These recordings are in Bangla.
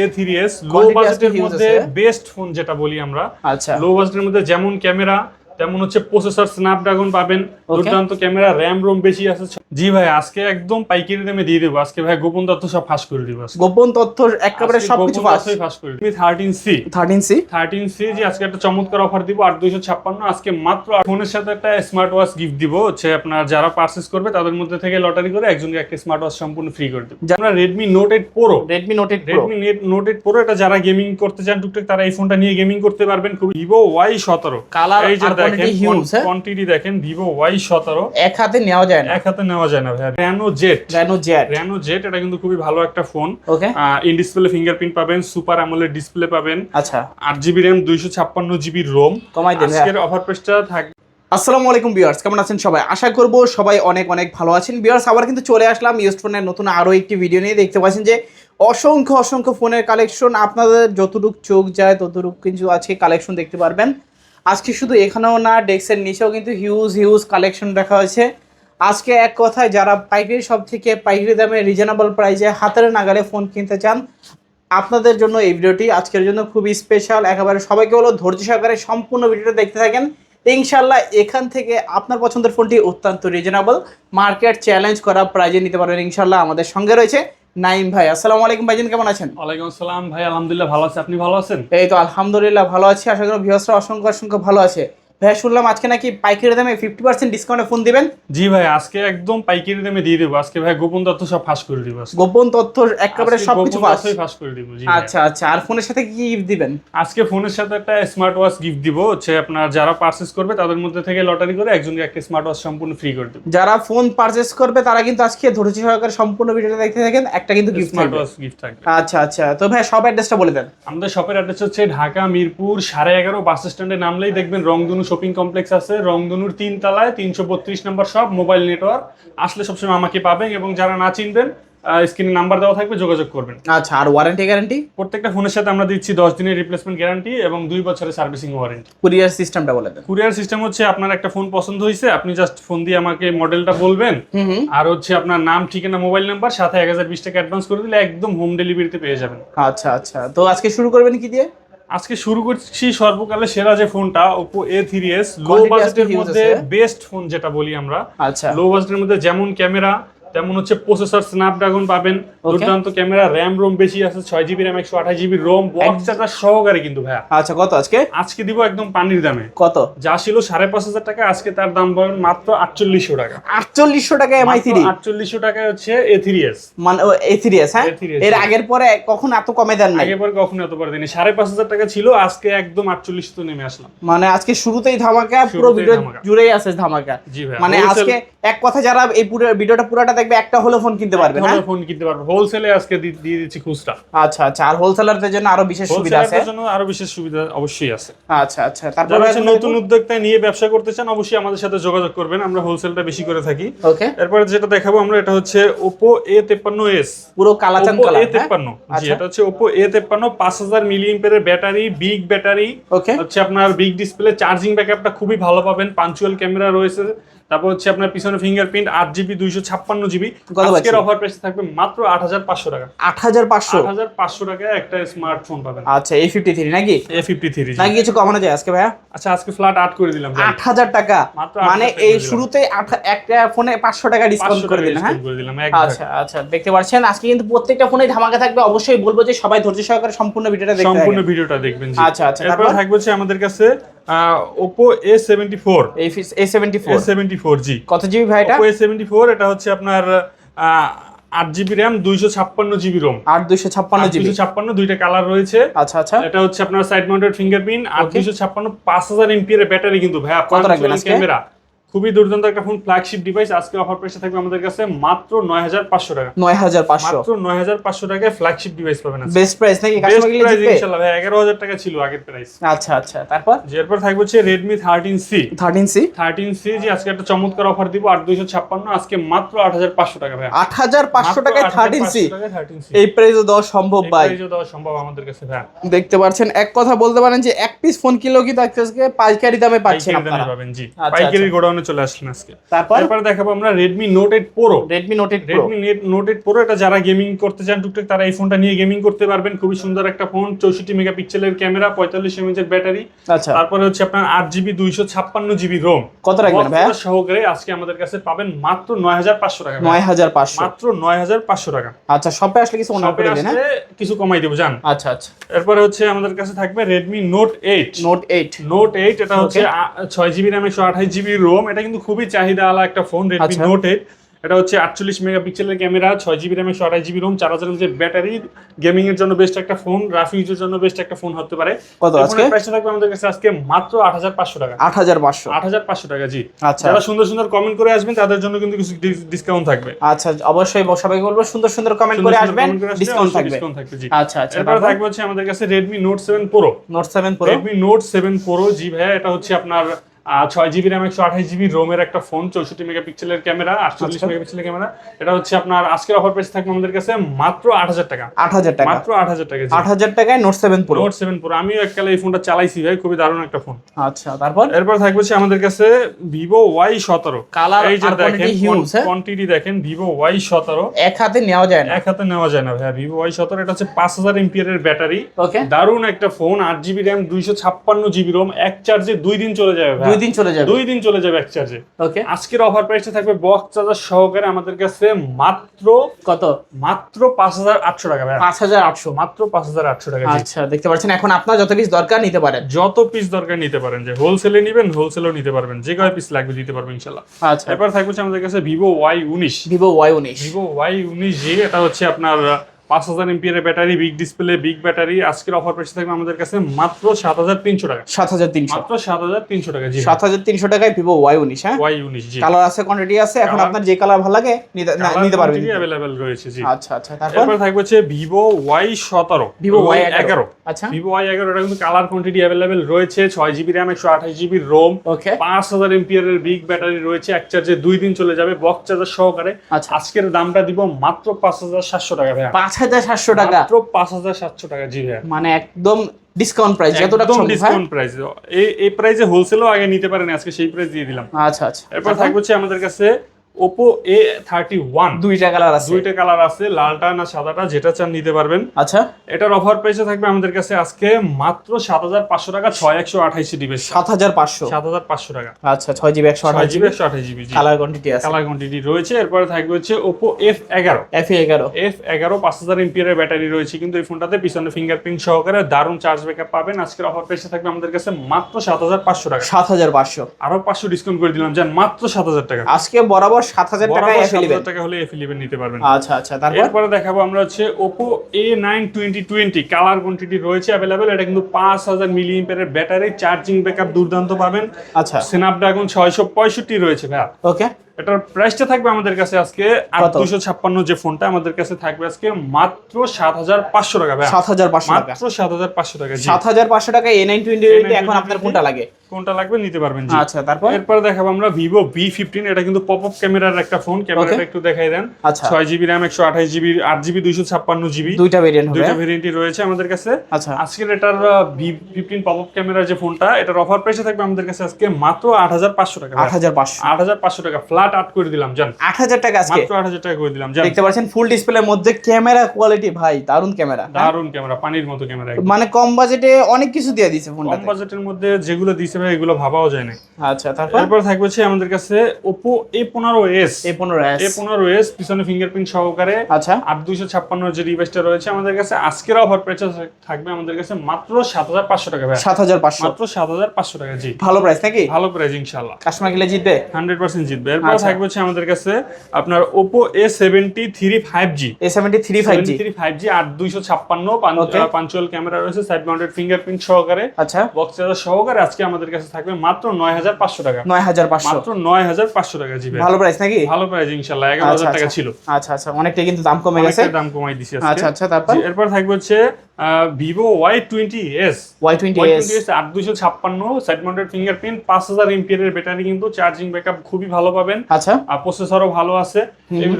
এ থ্রি এস লো বাজেটের মধ্যে বেস্ট ফোন যেটা বলি আমরা। আচ্ছা। লো বাজেটের মধ্যে যেমন ক্যামেরা তেমন হচ্ছে প্রসেসর স্ন্যাপড্রাগন পাবেন। দুর্দান্ত ক্যামেরা র্যাম রোম বেশি আছে জি ভাই আজকে একদম পাইকারি দামে দিয়ে দেবো। আজকে ভাই গোপন তথ্য সব ফাঁস করে দিব গোপন তথ্য একেবারে সবকিছু ফাঁস। করে দিব। Thirteen C thirteen C thirteen C যে আজকে একটা চমৎকার অফার দিব আট দুইশো ছাপ্পান্ন। আজকে মাত্র ফোনের সাথে একটা স্মার্ট ওয়াচ গিফট দিব হচ্ছে আপনার যারা পার্চেস করবে তাদের মধ্যে থেকে লটারি করে একজনকে একটা স্মার্ট ওয়াচ সম্পূর্ণ ফ্রি করে দেবো। আমরা Redmi note eight pro Redmi note eight Redmi note eight pro এটা যারা গেমিং করতে চান টুকটাক তারা এই ফোনটা নিয়ে গেমিং করতে পারবেন। খুব ভিভো ওয়াই সতেরো। কালার এই যে দেখেন huge, হ্যাঁ? কোয়ান্টিটি দেখেন ভিভো ওয়াই সতেরো। এক হাতে নেওয়া যায় না। এক হাতে নেওয়া যায় না ভাই Reno Z Reno Z Reno Z এটা কিন্তু খুবই ভালো একটা phone okay in display fingerprint পাবেন সুপার অ্যামোলেড ডিসপ্লে পাবেন। আচ্ছা। আট জিবি র্যাম দুইশো ছাপ্পান্ন জিবি রোম কমাই দেন। আজকের অফার প্রাইসটা থাকবে আসসালামু আলাইকুম ভিউয়ার্স কেমন আছেন সবাই? আশা করব সবাই অনেক অনেক ভালো আছেন। ভিউয়ার্স আবার কিন্তু চলে আসলাম ইউস্টফোনের নতুন আরও একটি ভিডিও নিয়ে। দেখতে পাচ্ছেন যে অসংখ্য অসংখ্য ফোনের কালেকশন আপনাদের যতটুক চোখ যায় ততটুক কিছু আছে কালেকশন দেখতে পারবেন। আজকে শুধু এখানেও না ডেস্কের নিচেও কিন্তু হিউজ হিউজ কালেকশন রাখা হয়েছে। আজকে এক কথায় যারা পাইকারি সব থেকে পাইকারি দামে রিজনেবল প্রাইসে হাতের নাগালে ফোন কিনতে চান আপনাদের জন্য এই ভিডিওটি আজকের জন্য খুবই স্পেশাল একেবারে সবাইকে হলো ধৈর্য সহকারে সম্পূর্ণ ভিডিওটা দেখতে থাকেন। ইনশাল্লাহ এখান থেকে আপনার পছন্দের ফোনটি অত্যন্ত রিজনেবল মার্কেট চ্যালেঞ্জ করা প্রাইজে নিতে পারবেন ইনশাল্লাহ আমাদের সঙ্গে রয়েছে নাইম ভাই। আসসালামু আলাইকুম ভাইজান কেমন আছেন? ওয়ালাইকুম আসসালাম ভাই আলহামদুলিল্লাহ ভালো আছে। আপনি ভালো আছেন? এই তো আলহামদুলিল্লাহ ভালো আছি। আশা করি ভিউসরা অসংখ্য অসংখ্য ভালো আছে। ভাই শুনলাম আজকে নাকি পাইকারি দামে ফিফটি পার্সেন্ট ডিসকাউন্টে ফোন দিবেন। জি ভাই আজকে একদম পাইকারি দামে দিয়ে দেবো। আজকে ভাই গোপন তথ্য সব ফাঁস করে দিব গোপন তথ্য একেবারে পাস তথ্যই ফাঁস করে দিব আচ্ছা আচ্ছা আর ফোনের সাথে কি গিফট দিবেন? আজকে ফোনের সাথে একটা স্মার্ট ওয়াচ গিফট দিব হচ্ছে আপনার যারা পার্চেস করবে তাদের মধ্যে থেকে লটারি করে একজনকে একটা স্মার্ট ওয়াচ সম্পূর্ণ ফ্রি করে দেবো। যারা ফোন পারচেস করবে তারা কিন্তু আজকে ধৈর্য সহকারে সম্পূর্ণ ভিডিওটা দেখতে থাকেন একটা কিন্তু গিফট স্মার্ট ওয়াচ গিফট থাকবে। আচ্ছা আচ্ছা তো ভাই সব অ্যাড্রেসটা বলে দেন। আমাদের শপের অ্যাড্রেস হচ্ছে ঢাকা মিরপুর সাড়ে এগারো বাস স্ট্যান্ডে নামলেই দেখবেন রংধনু শপিং কমপ্লেক্স আছে রংধনুর তিন তলায় তিনশো বত্রিশ নম্বর সব মোবাইল নেটওয়ার্ক আসলে সবসময় আমাকে পাবেন এবং যারা না চিনবেন স্ক্রিনে নাম্বার দেওয়া থাকবে যোগাযোগ করবেন। আচ্ছা আর ওয়ারেন্টি গ্যারান্টি প্রত্যেকটা ফোনের সাথে আমরা দিচ্ছি দশ দিনের রিপ্লেসমেন্ট গ্যারান্টি এবং দুই বছরের সার্ভিসিং ওয়ারেন্টি কুরিয়ার সিস্টেমটা বলে দেন। কুরিয়ার সিস্টেম হচ্ছে আপনার একটা ফোন পছন্দ হয়েছে আপনি জাস্ট ফোন দিয়ে আমাকে মডেলটা বলবেন। আর হচ্ছে আপনার নাম ঠিকানা মোবাইল নাম্বার সাথে এক হাজার বিশ টাকা অ্যাডভান্স করে দিলে একদম হোম ডেলিভারিতে পেয়ে যাবেন। আচ্ছা আচ্ছা। তো আজকে শুরু করবেন কি দিয়ে? আজকে শুরু করছি সর্বকালে সেরা যে ফোনটা Oppo A three S low বাজেটের মধ্যে বেস্ট ফোন যেটা বলি আমরা। আচ্ছা। লো বাজেটের মধ্যে যেমন ক্যামেরা তেমন হচ্ছে প্রসেসর স্ন্যাপড্রাগন পাবেন। দুর্দান্ত ক্যামেরা র্যাম রোম বেশি আছে ছয় জিবি র্যাম একশো আঠাশ জিবি রোম বক্স চার্জার সহকারে কিন্তু ভাইয়া। আচ্ছা কত আজকে? আজকে দিব একদম পানির দামে। কত? যা ছিল সাড়ে পাঁচ হাজার টাকা আজকে তার দাম পাবেন মাত্র আটচল্লিশশো টাকা। আটচল্লিশশো টাকা এমআই থ্রি আটচল্লিশশো টাকায় হচ্ছে এ থ্রি এস মানে এ সিরিয়াস হ্যাঁ? এর আগের পরে কখন এত কমে দেন নাই? আগে পরে কখনো এত পরে দিনে সাড়ে পাঁচ হাজার টাকা ছিল আজকে একদম আটচল্লিশ তো নেমে আসলাম। মানে আজকে শুরুতেই ধামাকা পুরো ভিডিও জুড়েই আছে ধামাকা। জি ভাই মানে আজকে এক কথা যারা এই পুরো ভিডিওটা পুরোটা দেখবে একটা হলো ফোন কিনতে পারবে না? ফোন কিনতে পারবে। হোলসেলে আজকে দিয়ে দিচ্ছি খুচরা। আচ্ছা আচ্ছা। আর হোলসেলারদের জন্য আরও বিশেষ সুবিধা আছে? হোলসেলারদের জন্য আরও বিশেষ সুবিধা অবশ্যই আছে। আচ্ছা আচ্ছা। তারপরে যারা নতুন উদ্যোক্তা নিয়ে ব্যবসা করতে চান অবশ্যই আমাদের সাথে যোগাযোগ করবেন। আমরা হোলসেলটা বেশি করে থাকি। ওকে এরপরে যেটা দেখাবো আমরা এটা হচ্ছে তেপ্পান্ন এস পুরো কালাচান কালার এ তেপ্পান্ন জি আচ্ছা। এটা হচ্ছে ওপো এ তেপ্পান্ন পাঁচ হাজার milli ampere battery big battery okay হচ্ছে আপনার বিগ ডিসপ্লে চার্জিং ব্যাকআপটা খুবই ভালো পাবেন। পাঞ্চুয়াল ক্যামেরা রয়েছে। তারপর হচ্ছে আপনার পিছনে ফিঙ্গারপ্রিন্ট আট জিবি দুইশো ছাপ্পান্ন জিবি আজকের অফার প্রাইস থাকবে মাত্র আট হাজার পাঁচশো টাকা। আট হাজার পাঁচশো? আট হাজার পাঁচশো টাকায় একটা স্মার্টফোন পাবেন। আচ্ছা এই ফিফটি থ্রি নাকি? এ ফিফটি থ্রি নাকি কিছু কমানো যায় আজকে ভাইয়া? আচ্ছা আজকে ফ্ল্যাট আট করে দিলাম আট হাজার টাকা। মানে এই আট- একটা ফোনে পাঁচশো টাকা ডিসকাউন্ট করে হ্যাঁ? করে দিলাম এক আচ্ছা আচ্ছা দেখতে পাচ্ছেন আজকে কিন্তু প্রত্যেকটা ফোনে ধামাকা থাকবে অবশ্যই বলব যে সবাই ধৈর্য সহকারে সম্পূর্ণ ভিডিওটা দেখবেন সম্পূর্ণ ভিডিওটা দেখবেন আচ্ছা, আচ্ছা, তারপর? থাকবে হচ্ছে আমাদের কাছে Oppo A seventy four A seventy four seventy four G. কত জিবি ভাই এটা? এ সেভেন্টি ফোর এটা হচ্ছে আপনার আট জিবি র্যাম দুইশো ছাপ্পান্ন জিবি রোম আট দুইশো ছাপ্পান্ন জিবি ছাপ্পান্ন দুইটা কালার রয়েছে। আচ্ছা আচ্ছা। এটা হচ্ছে আপনার সাইড মাউন্টেড ফিঙ্গারপ্রিন্ট আর দুইশো ছাপ্পান্ন পাঁচ হাজার এমপি এর ব্যাটারি কিন্তু ভাইয়া কত রাখবেন ক্যামেরা খুবই দুর্দান্ত একটা ফোন ফ্ল্যাগশিপ ডিভাইস আজকে অফার প্রাইসে থাকবে আমাদের কাছে মাত্র নয় হাজার পাঁচশো টাকা। নয় হাজার পাঁচশো। মাত্র নয় হাজার পাঁচশো টাকায় ফ্ল্যাগশিপ ডিভাইস পাবেন। বেস্ট প্রাইস নাকি? কাস্টমার গেলে প্রাইস জিতবে ইনশাআল্লাহ ভাই এগারো হাজার টাকা ছিল আগের প্রাইস আচ্ছা আচ্ছা তারপর? যে এরপর থাকবে হচ্ছে থার্টিন সি থার্টিন সি যে আজকে একটা চমৎকার অফার দিব আট দুইশো ছাপ্পান্ন আজকে মাত্র আট হাজার পাঁচশো টাকা ভাই। আট হাজার পাঁচশো টাকায় থার্টিন সি থার্টিন সি এই প্রাইসে দেওয়া সম্ভব ভাই। দেওয়া সম্ভব আমাদের কাছে ভাই। দেখতে পাচ্ছেন এক কথা বলতে পারেন যে এক পিস ফোন কিলো কি কিন্তু আজকে পাইকারি দামে পাচ্ছেন পাইকারি দামে আপনারা। পাবেন জি। আচ্ছা, পাইকারি গোডাউনে দোকানে চলে আসলেন আজকে। তারপর? দেখাবো আমরা Redmi note eight pro Redmi note eight Redmi note eight pro এটা যারা গেমিং করতে চান টুকটাক তারা এই ফোনটা নিয়ে গেমিং করতে পারবেন। খুবই সুন্দর একটা ফোন চৌষট্টি মেগাপিক্সেলের ক্যামেরা পঁয়তাল্লিশ এমএচের ব্যাটারি আচ্ছা। তারপরে হচ্ছে আপনার আট জিবি দুইশো ছাপ্পান্ন জিবি রোম কত রাখবেন ভাইয়া? সহকারে আজকে আমাদের কাছে পাবেন মাত্র নয় হাজার পাঁচশো টাকা। নয় হাজার পাঁচশো। মাত্র নয় হাজার পাঁচশো টাকা। আচ্ছা শপে আসলে কিছু অনার করে দেন আসলে কিছু কমাই দেবো জান। আচ্ছা আচ্ছা। এরপরে হচ্ছে আমাদের কাছে থাকবে Redmi note eight note eight note eight এটা হচ্ছে ছয় জিবি র্যাম এটা কিন্তু খুবই চাহিদা আলা একটা ফোন রেডমি। নোট এইট এটা হচ্ছে আটচল্লিশ মেগাপিক্সেলের ক্যামেরা ছয় জিবি র্যাম একশো আঠাশ জিবি রোম চার হাজার এমএচের ব্যাটারি গেমিং এর জন্য বেস্ট একটা ফোন রাফ ইউজের জন্য বেস্ট একটা ফোন হতে পারে। কত আজকে? প্রাইসটা থাকবে আমাদের কাছে আজকে মাত্র আট হাজার পাঁচশো টাকা। আট হাজার পাঁচশো। আট হাজার পাঁচশো টাকা জি। আচ্ছা। যারা সুন্দর সুন্দর কমেন্ট করে আসবেন তাদের জন্য কিন্তু কিছু ডিসকাউন্ট থাকবে। আচ্ছা অবশ্যই সবাই বলব সুন্দর সুন্দর কমেন্ট করে আসবেন ডিসকাউন্ট থাকবে। discount থাকবে জি। আচ্ছা আচ্ছা এরপরে থাকবে হচ্ছে আমাদের কাছে Redmi note seven pro note seven pro Redmi note seven pro জি ভাইয়া এটা হচ্ছে আপনার ছয় জিবি র্যাম একশো আঠাশ জিবি রোমের একটা ফোন চৌষট্টি মেগাপিক্সেলের ক্যামেরা আটচল্লিশ আচ্ছা। মেগাপিক্সেলের ক্যামেরা এটা হচ্ছে আপনার আজকের অফার প্রাইস থাকবে আমাদের কাছে মাত্র আট হাজার টাকা। আট হাজার টাকা। মাত্র আট হাজার টাকা আট হাজার টাকায় note seven pro note seven pro আমিও এককালে এই ফোনটা চালাইছি ভাই খুবই দারুণ একটা ফোন আচ্ছা তারপর? এরপর থাকবে হচ্ছে আমাদের কাছে ভিভো ওয়াই সতেরো। Colour এই যে দেখেন quantity হ্যাঁ? কোয়ান্টিটি দেখেন ভিভো ওয়াই সতেরো। এক হাতে নেওয়া যায় না। এক হাতে নেওয়া যায় না ভাইয়া ভিভো ওয়াই সতেরো এটা হচ্ছে পাঁচ হাজার এমপিয়ারের ব্যাটারি দারুণ একটা ফোন আট জিবি র্যাম দুইশো ছাপ্পান্ন জিবি রোম এক চার্জে দুই দিন চলে যাবে ভাইয়া। দুই দিন চলে যাবে। দুই দিন চলে যাবে এক চার্জে ওকে আজকের অফার প্রাইসটা থাকবে বক্স চার্জার সহকারে আমাদের কাছে মাত্র কত? মাত্র পাঁচ হাজার আটশো টাকা পাঁচ হাজার আটশো। মাত্র পাঁচ হাজার আটশো টাকা আচ্ছা দেখতে পাচ্ছেন এখন আপনার যত পিস দরকার নিতে পারেন। যত পিস দরকার নিতে পারেন যে হোলসেলে নিবেন হোলসেলও নিতে পারবেন যে কয় পিস লাগবে দিতে পারবেন ইনশাল্লাহ আচ্ছা। এরপর থাকবে আমাদের কাছে ভিভো ওয়াই উনিশ। ভিভো ওয়াই উনিশ। ভিভো ওয়াই উনিশ জি এটা হচ্ছে আপনার পাঁচ হাজার এমপিয়ারের battery big display big battery আজকের অফার প্রাইস থাকবে আমাদের কাছে মাত্র সাত হাজার তিনশো টাকা। সাত হাজার তিনশো। মাত্র সাত হাজার তিনশো টাকা জি সাত হাজার তিনশো টাকায় ভিভো ওয়াই উনিশ হ্যাঁ? ওয়াই উনিশ জি। কালার আছে কোয়ান্টিটি আছে এখন আপনার যে কালার ভালো লাগে নিতে পারবেন। অ্যাভেলেবেল রয়েছে জি। আচ্ছা আচ্ছা তারপর? থাকবে হচ্ছে ভিভো ওয়াই সতেরো। ভিভো ওয়াই এগারো। আচ্ছা। ভিভো ওয়াই এগারো এটা কিন্তু কালার কোয়ান্টিটি অ্যাভেলেবেল রয়েছে ছয় জিবি র্যাম একশো আঠাশ জিবি রোম ওকে পাঁচ হাজার এমপিয়ারের বিগ ব্যাটারি রয়েছে এক চার্জে দুই দিন চলে যাবে বক্স চার্জার সহকারে। আচ্ছা। আজকের দামটা দিব মাত্র পাঁচ হাজার সাতশো টাকা ভাইয়া। পাঁচ হাজার সাতশো টাকা। মাত্র পাঁচ হাজার সাতশো টাকা জি ভাইয়া। মানে একদম ডিসকাউন্ট প্রাইস যতটা হ্যাঁ? ডিসকাউন্ট প্রাইস এই এই প্রাইসে হোলসেলও আগে নিতে পারেন আজকে সেই প্রাইস দিয়ে দিলাম। আচ্ছা আচ্ছা। এরপর থাকবে হচ্ছে আমাদের কাছে ওপো এ থার্টি ওয়ান দুইটা কালার আছে। দুইটা কালার আছে লালটা না সাদাটা যেটা চান নিতে পারবেন। আচ্ছা। এটার অফার প্রাইসে থাকবে আমাদের কাছে আজকে মাত্র সাত হাজার পাঁচশো টাকা ছয় একশো আঠাইশি ডিভাইস সাত হাজার পাঁচশো? সাত হাজার পাঁচশো টাকা। আচ্ছা ছয় জিবি একশো আঠাশ জিবি জিবি একশো আঠাশ জিবি কালার কোয়ান্টিটি আছে। কালার কোয়ান্টিটি রয়েছে এরপরে থাকবে হচ্ছে ওপো এফ এগারো। এফ এগারো। এফ এগারো পাঁচ হাজার এমপিয়ারের ব্যাটারি রয়েছে কিন্তু এই ফোনটাতে পিছনে ফিঙ্গারপ্রিন্ট সহকারে দারুণ চার্জ ব্যাকআপ পাবেন। আজকের অফার প্রাইসে থাকবে আমাদের কাছে মাত্র সাত হাজার পাঁচশো টাকা। সাত হাজার পাঁচশো। আরও পাঁচশো ডিসকাউন্ট করে দিলাম যান মাত্র সাত হাজার টাকা। আজকে বরাবর বরাবর এফ সাত ইলেভেন হাজার টাকা হলে এফ ইলেভেন নিতে পারবেন। আচ্ছা আচ্ছা তারপর? এরপরে দেখাবো আমরা হচ্ছে Oppo A nine twenty twenty colour quantity রয়েছে অ্যাভেলেবেল এটা কিন্তু পাঁচ হাজার মিলি ব্যাটারি চার্জিং ব্যাকআপ দুর্দান্ত পাবেন। আচ্ছা। স্ন্যাপড্রাগন ছয়শো পঁয়ষট্টি রয়েছে ভাই। ওকে এটার প্রাইসটা থাকবে আমাদের কাছে আজকে দুশো ছাপ্পান্ন যে ফোনটা আমাদের কাছে থাকবে আজকে মাত্র সাত হাজার পাঁচশো টাকা সাত হাজার পাঁচশো মাত্র সাত হাজার পাঁচশো টাকা সাত হাজার পাঁচশো টাকা এ নাইন টোয়েন্টি এখন আপনার কোনটা লাগে? কোনটা লাগবে নিতে পারবেন আচ্ছা তারপর? এরপরে দেখাবো আমরা ভিভো ভি ফিফটিন এটা কিন্তু পপ আপ ক্যামেরার একটা ফোন ক্যামেরাটা একটু দেখাই দেন। আচ্ছা। ছয় জিবি র্যাম একশো আঠাশ জিবি আট জিবি দুইশো ছাপ্পান্ন জিবি দুইটা ভেরিয়েন্ট দুইটা ভেরিয়েন্টই রয়েছে আমাদের কাছে। আচ্ছা। আজকের এটার ভি ফিফটিন পপ আপ ক্যামেরার যে ফোনটা এটার অফার প্রাইসে থাকবে আমাদের কাছে আজকে মাত্র আট হাজার পাঁচশো টাকা আট হাজার পাঁচশো। আট হাজার পাঁচশো টাকা। ফ্ল্যাট আট করে দিলাম জান। আট হাজার টাকা আজকে। মাত্র আট হাজার টাকা করে দিলাম জান। দেখতে পাচ্ছেন ফুল ডিসপ্লের মধ্যে ক্যামেরা কোয়ালিটি ভাই দারুণ ক্যামেরা দারুণ ক্যামেরা পানির মতো ক্যামেরা মানে কম বাজেটে অনেক কিছু দিয়ে দিছে কম বাজেটের মধ্যে যেগুলো দিছে ভাই এগুলো ভাবাও যায় না। আচ্ছা তারপর? এরপর থাকবে আমাদের কাছে পনেরো এ পনেরো এস পিছনে ফিঙ্গারপ্রিন্ট সহকারে। আচ্ছা। দুইশো ছাপ্পান্ন যে ডিভাইসটা রয়েছে আমাদের কাছে আজকের অফার প্রাইস থাকবে আমাদের কাছে মাত্র সাত হাজার পাঁচশো টাকা ভাই। সাত হাজার পাঁচশো। মাত্র সাত হাজার পাঁচশো টাকা জি। ভালো প্রাইস নাকি? ভালো প্রাইস ইনশাল্লাহ কাস্টমার গেলে জিতবে? হান্ড্রেড পার্সেন্ট জিতবে। এরপর। থাকবে হচ্ছে আমাদের কাছে আপনার five G three five G আট দুইশো ছাপ্পান্ন পাঞ্চুয়াল ক্যামেরা রয়েছে সাইড মাউন্টেড ফিঙ্গারপ্রিন্ট সহকারে। আচ্ছা। বক্স চার্জার সহকারে আজকে আমাদের কাছে থাকবে মাত্র নয় হাজার পাঁচশো টাকা। নয় হাজার পাঁচশো। মাত্র নয় হাজার পাঁচশো টাকা জি ভালো প্রাইস নাকি? ভালো প্রাইস ইনশাল্লাহ এগারো আচ্ছা হাজার টাকা আচ্ছা। ছিল। আচ্ছা আচ্ছা। অনেকটাই কিন্তু দাম কমে গেছে। দাম কমাই দিছি আজকে। আচ্ছা আচ্ছা তারপর? এরপর থাকবে হচ্ছে Vivo Y twenty S Y twenty S আট দুশো ছাপ্পান্ন সাইড মাউন্টেড ফিঙ্গারপ্রিন্ট পাঁচ হাজার এমপিয়ার ব্যাটারি কিন্তু চার্জিং ব্যাকআপ খুবই ভালো পাবেন। আচ্ছা। আর প্রসেসরও ভালো আছে।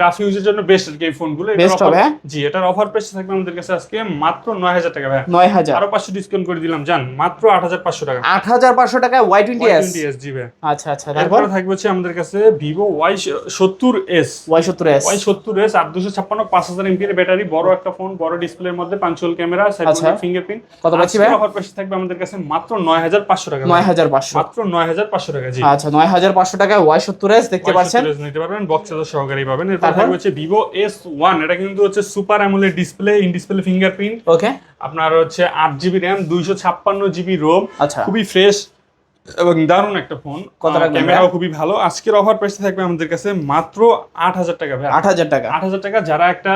রাফ ইউজের জন্য বেস্ট আর কি এই ফোনগুলো offer- হবে, হ্যাঁ? জি এটার অফার প্রাইস থাকবে আমাদের কাছে আজকে মাত্র নয় হাজার টাকা ভাই নয় হাজার। আরও পাঁচশো ডিসকাউন্ট করে দিলাম জান মাত্র আট হাজার পাঁচশো টাকা। আট হাজার পাঁচশো টাকা Y twenty S S G ভাই আচ্ছা আচ্ছা তারপর? থাকবে হচ্ছে আমাদের কাছে ভিভো ওয়াই সত্তর এস ওয়াই সত্তর এস ওয়াই সত্তর এস আট দুশো ছাপ্পান্ন পাঁচ হাজার এমপির ব্যাটারি বড় একটা ফোন বড় ডিসপ্লের মধ্যে পাঞ্চুয়াল ক্যামেরা আচ্ছা। ফিঙ্গারপ্রিন্ট কত পাচ্ছি ভাই? অফার প্রাইস থাকবে আমাদের কাছে মাত্র নয় হাজার পাঁচশো টাকা নয় হাজার পাঁচশো। মাত্র নয় হাজার পাঁচশো টাকা জি। আচ্ছা নয় হাজার পাঁচশো ওয়াই সত্তর এস দেখতে পাচ্ছেন। Y70 নিতে পারবেন বক্স তো সহকারী পাবেন। এরপর থাকবে হচ্ছে ভিভো এস ওয়ান এটা কিন্তু হচ্ছে super AMOLED display in display fingerprint okay আপনার হচ্ছে আট জিবি র্যাম দুইশো ছাপ্পান্ন জিবি রোম খুবই ফ্রেশ এবং দারুণ একটা ফোন ক্যামেরাও খুবই ভালো। আজকের অফার প্রাইস থাকবে আমাদের কাছে মাত্র আট হাজার টাকা ভাই। আট হাজার টাকা। আট হাজার টাকা। যারা একটা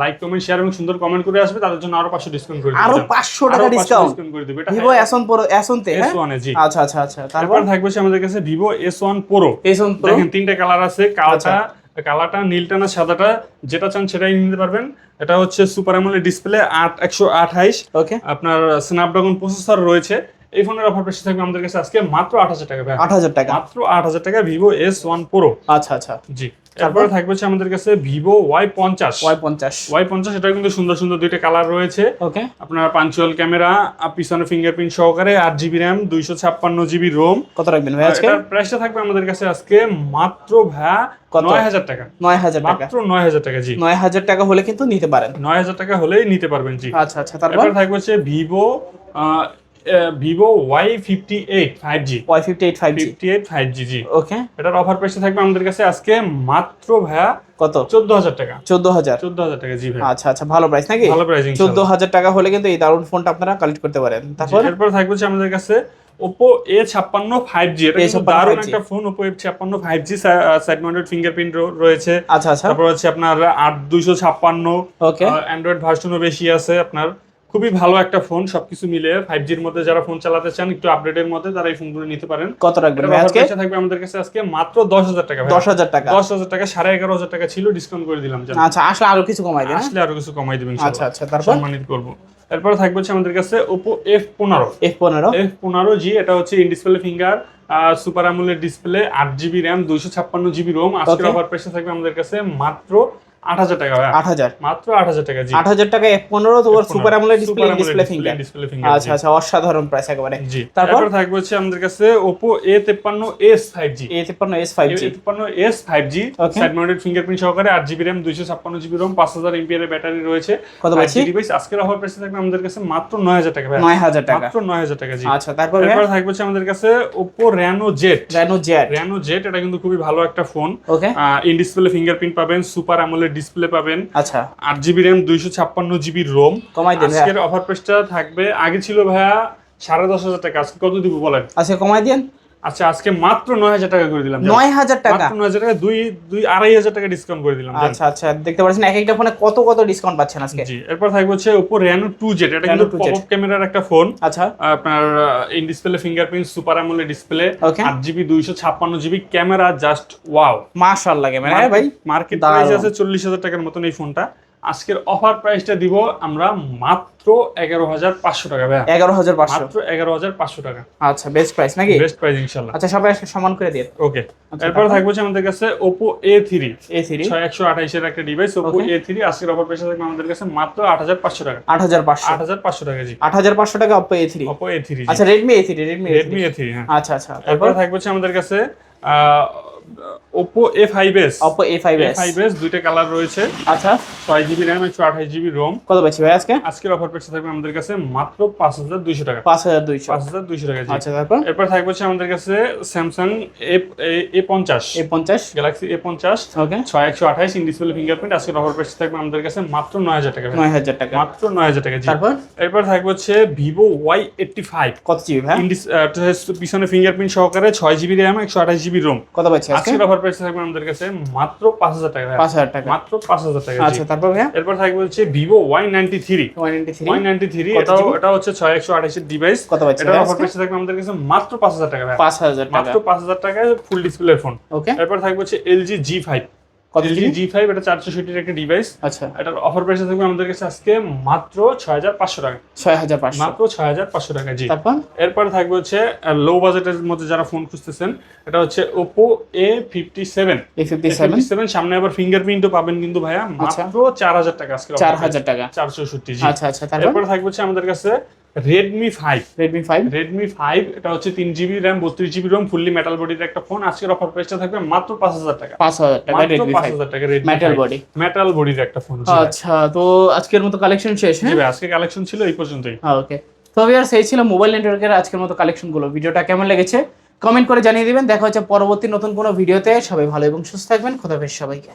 লাইক কমেন্ট শেয়ার এবং সুন্দর কমেন্ট করে আসবে তাদের জন্য আরও পাঁচশো ডিসকাউন্ট করে আরও পাঁচশো টাকা ডিসকাউন্ট করে দিবে। এটা ভিভো এসন প্রো এসনতে এস হ্যাঁ? ওয়ান জি। আচ্ছা আচ্ছা আচ্ছা। তারপর? থাকবে আমাদের কাছে Vivo S one pro S one pro দেখেন তিনটা কালার আছে কালারটা আচ্ছা। কালারটা নীলটা না সাদাটা যেটা চান সেটাই নিতে পারবেন। এটা হচ্ছে সুপার অ্যামোলেড ডিসপ্লে আট একশো আঠাইশ। ওকে আপনার স্ন্যাপড্রাগন প্রসেসর রয়েছে। এই ফোনের অফার প্রাইস থাকবে আমাদের কাছে আজকে মাত্র আট হাজার টাকা আট হাজার টাকা। মাত্র আট হাজার টাকা ভিভো এস ওয়ান প্রো আচ্ছা আচ্ছা। জি। তারপরে? থাকবে হচ্ছে আমাদের কাছে ভিভো ওয়াই পঞ্চাশ। ওয়াই পঞ্চাশ। ওয়াই পঞ্চাশ এটা কিন্তু সুন্দর সুন্দর দুইটা কালার রয়েছে। ওকে আপনার পাঞ্চুয়াল ক্যামেরা পিছনে ফিঙ্গারপ্রিন্ট সহকারে আট জিবি র্যাম দুইশো ছাপ্পান্ন জিবি রোম কত রাখবেন ভাই আজকে? প্রাইসটা থাকবে আমাদের কাছে আজকে মাত্র ভ্যা? নয় হাজার টাকা। নয় হাজার টাকা। মাত্র নয় হাজার টাকা জি। নয় হাজার টাকা হলে কিন্তু নিতে পারেন। নয় হাজার টাকা হলেই নিতে পারবেন জি। আচ্ছা আচ্ছা। তারপর? থাকবে হচ্ছে Vivo Vivo Y fifty eight five G Y fifty eight five fifty eight five G G. Okay এটার অফার প্রাইসটা থাকবে আমাদের কাছে আজকে মাত্র ভাইয়া কত? চোদ্দ হাজার টাকা। চোদ্দ হাজার চোদ্দ হাজার টাকা জি ভাই আচ্ছা আচ্ছা ভালো প্রাইস নাকি? ভালো প্রাইসিং চোদ্দ হাজার টাকা হলে কিন্তু এই দারুণ ফোনটা আপনারা কালেক্ট করতে পারেন। তারপর? এরপর থাকবে আমাদের কাছে ওপো এ ছাপ্পান্ন ফাইভ জি এটা কিন্তু A56 দারুণ 5G একটা ফোন ওপো এ ছাপ্পান্ন five G side mounted fingerprint রয়েছে। আচ্ছা আচ্ছা। তারপর হচ্ছে আপনার আট দুইশো ছাপ্পান্ন। ওকে অ্যান্ড্রয়েড ভার্সনও বেশি আছে আপনার। খুবই ভালো একটা ফোন সবকিছু মিলে ফাইভ জির মধ্যে যারা ফোন চালাতে চান একটু আপডেটের মধ্যে তারা এই ফোনগুলো নিতে পারেন। কত রাখবেন আজকে? থাকবে আমাদের কাছে আজকে মাত্র দশ হাজার টাকা দশ হাজার টাকা। দশ হাজার টাকা সাড়ে এগারো হাজার টাকা ছিল ডিসকাউন্ট করে দিলাম আচ্ছা আসলে আরও কিছু কমাই দেন হ্যাঁ? আসলে আরও কিছু কমাই দিবেন আচ্ছা আচ্ছা তারপর? সম্মানিত করব। এরপর থাকবে হচ্ছে আমাদের কাছে ওপো এফ পনেরো। এফ পনেরো? এফ পনেরো জি এটা হচ্ছে ইন ডিসপ্লে ফিঙ্গার সুপার আমুলের ডিসপ্লে আট জিবি র্যাম দুইশো ছাপ্পান্ন জিবি রোম আজকের. অফার প্রাইস থাকবে আমাদের কাছে মাত্র আট হাজার টাকা ভাই। আট হাজার? মাত্র আট হাজার টাকা আট হাজার টাকা এফ পনেরো তোমার super AMOLED display Super AMOLED display finger আচ্ছা আচ্ছা অসাধারণ প্রাইস একেবারে। জি। তারপর? তারপর থাকবে হচ্ছে আমাদের কাছে ওপো এ তেপ্পান্ন এস ফাইভ জি এ তিপ্পান্ন এস ফাইভ জি তেপ্পান্ন S five G side mounted fingerprint সহকারে আট জিবি র্যাম দুইশো ছাপ্পান্ন জিবি রোম পাঁচ হাজার এমপিআর ব্যাটারি রয়েছে। কত পাচ্ছি? ডিভাইস আজকের অফার প্রাইস থাকবে আমাদের কাছে মাত্র নয় হাজার টাকা নয় হাজার টাকা। মাত্র নয় হাজার টাকা জি। আচ্ছা তারপর এরপর থাকবে হচ্ছে আমাদের কাছে Oppo Reno Z Reno Z Reno Z এটা কিন্তু খুবই ভালো একটা phone okay in display fingerprint পাবেন সুপার অ্যামোলেড ডিসপ্লে পাবেন। আচ্ছা। আট জিবি র্যাম দুইশো ছাপ্পান্ন জিবি রোম কমাই দেন আজকের অফার প্রাইসটা থাকবে। আগে ছিল ভাইয়া সাড়ে দশ হাজার টাকা আজকে কত দিব বলেন? আচ্ছা কমাই দেন। আচ্ছা আজকে মাত্র নয় হাজার টাকা করে দিলাম নয় হাজার টাকা? নয় হাজার টাকা দুই দুই আড়াই হাজার টাকা ডিসকাউন্ট করে দিলাম আচ্ছা আচ্ছা দেখতে পাচ্ছেন এক একটা ফোনে কত কত ডিসকাউন্ট পাচ্ছেন আজকে? জি এরপর থাকবে হচ্ছে ওপো রেনো টু জেড এটা কিন্তু পপ ক্যামেরার একটা ফোন আচ্ছা। আপনার in display fingerprint super AMOLED display. আট জিবি দুইশো ছাপ্পান্ন জিবি ক্যামেরা জাস্ট ওয়াও মানে হ্যাঁ ভাই। মার্কেট। প্রাইস আছে চল্লিশ হাজার টাকার মতন এই ফোনটা আজকের অফার প্রাইসটা দিব আমরা মাত্র এগারো হাজার পাঁচশো টাকা ভাইয়া। এগারো হাজার পাঁচশো। মাত্র এগারো হাজার পাঁচশো টাকা। আচ্ছা বেস্ট প্রাইস নাকি? বেস্ট প্রাইস ইনশাল্লাহ। আচ্ছা সবাই আজকে সমান করে দিয়ে। ওকে আচ্ছা, এরপর থাকবে আমাদের কাছে Oppo A three A three ছয় একশো আঠাইশের একটা ডিভাইস ওপো. এ থ্রি আজকের অফার প্রাইস থাকবে আমাদের কাছে মাত্র আট হাজার পাঁচশো টাকা। আট হাজার পাঁচশো। আট হাজার পাঁচশো টাকা জি। আট হাজার পাঁচশো টাকা Oppo A three Oppo A three আচ্ছা Redmi A three Redmi Redmi A three হ্যাঁ। আচ্ছা আচ্ছা এরপর থাকবে আমাদের কাছে Oppo A five S Oppo A five A S five S দুইটা কালার রয়েছে। আচ্ছা। ছয় জিবি র্যাম একশো আঠাশ জিবি রোম কত পাচ্ছি ভাই আজকে? আজকের অফার প্রাইস থাকবে আমাদের কাছে মাত্র পাঁচ হাজার দুইশো টাকা। পাঁচ হাজার দুইশো। পাঁচ হাজার দুইশো টাকা জি। আচ্ছা তারপর? এরপর থাকবে হচ্ছে আমাদের কাছে স্যামসাং এ পঞ্চাশ। এ পঞ্চাশ। গ্যালাক্সি এ পঞ্চাশ। ওকে ছয় একশো আঠাইশ ইন ডিসপ্লে ফিঙ্গারপ্রিন্ট আজকের অফার প্রাইস থাকবে আমাদের কাছে মাত্র নয় হাজার টাকা নয় হাজার টাকা। মাত্র নয় হাজার টাকা জি। তারপর? এরপর থাকবে হচ্ছে ভিভো ওয়াই এইটটি ফাইভ কত জিবি ভাই? পিছনে ফিঙ্গারপ্রিন্ট সহকারে ছয় জিবি র্যাম একশো আঠাশ জিবি রোম কত পাচ্ছি আজকে? আজকের অফার প্রাইস থাকবে আমাদের কাছে মাত্র পাঁচ হাজার টাকা পাঁচ হাজার টাকা। মাত্র পাঁচ হাজার টাকা আচ্ছা তারপর ভাইয়া? এরপর থাকবে হচ্ছে Vivo Y ninety three one ninety three Y three কত এটাও GB? এটা হচ্ছে ছয় একশো আঠাশের ডিভাইস কত পাচ্ছি এটা অফার প্রাইস থাকবে আমাদের কাছে মাত্র পাঁচ হাজার টাকা ভাই। পাঁচ হাজার টাকা। মাত্র পাঁচ হাজার টাকায় ফুল ডিসপ্লে ফোন ওকে এরপর থাকবে হচ্ছে জি ফাইভ জি ফাইভ এটা চারশো একটা ডিভাইস আচ্ছা। এটার অফার প্রাইস থাকবে আমাদের কাছে আজকে মাত্র ছয় হাজার পাঁচশো টাকা। ছয় হাজার পাঁচশো। মাত্র ছয় হাজার পাঁচশো টাকা জি। তারপর? এরপরে থাকবে হচ্ছে লো বাজেটের মধ্যে যারা ফোন খুঁজতেছেন এটা হচ্ছে Oppo A fifty seven fifty seven সামনে আবার ফিঙ্গারপ্রিন্টও পাবেন কিন্তু ভাইয়া। আচ্ছা। মাত্র চার হাজার টাকা আজকে চার হাজার টাকা। চারশো আচ্ছা আচ্ছা তারপর? থাকবে হচ্ছে আমাদের কাছে Redmi five Redmi five Redmi five এটা হচ্ছে তিন জিবি র্যাম বত্রিশ জিবি রোম ফুললি মেটাল বডির একটা ফোন আজকের অফার প্রাইসটা থাকবে মাত্র পাঁচ হাজার টাকা। পাঁচ হাজার টাকা রেডমি পাঁচ হাজার টাকা মেটাল বডি মেটাল বডির একটা ফোন আচ্ছা তো আজকের মতো কালেকশন শেষ হ্যাঁ? আজকে কালেকশন ছিল এই পর্যন্তই। ওকে তো ভিউয়ার সেই ছিল মোবাইল নেটওয়ার্কের আজকের মতো কালেকশনগুলো ভিডিওটা কেমন লেগেছে? কমেন্ট করে জানিয়ে দিবেন। দেখা হচ্ছে পরবর্তী নতুন কোনো ভিডিওতে সবাই ভালো এবং সুস্থ থাকবেন। খোদা হাফেজ সবাইকে।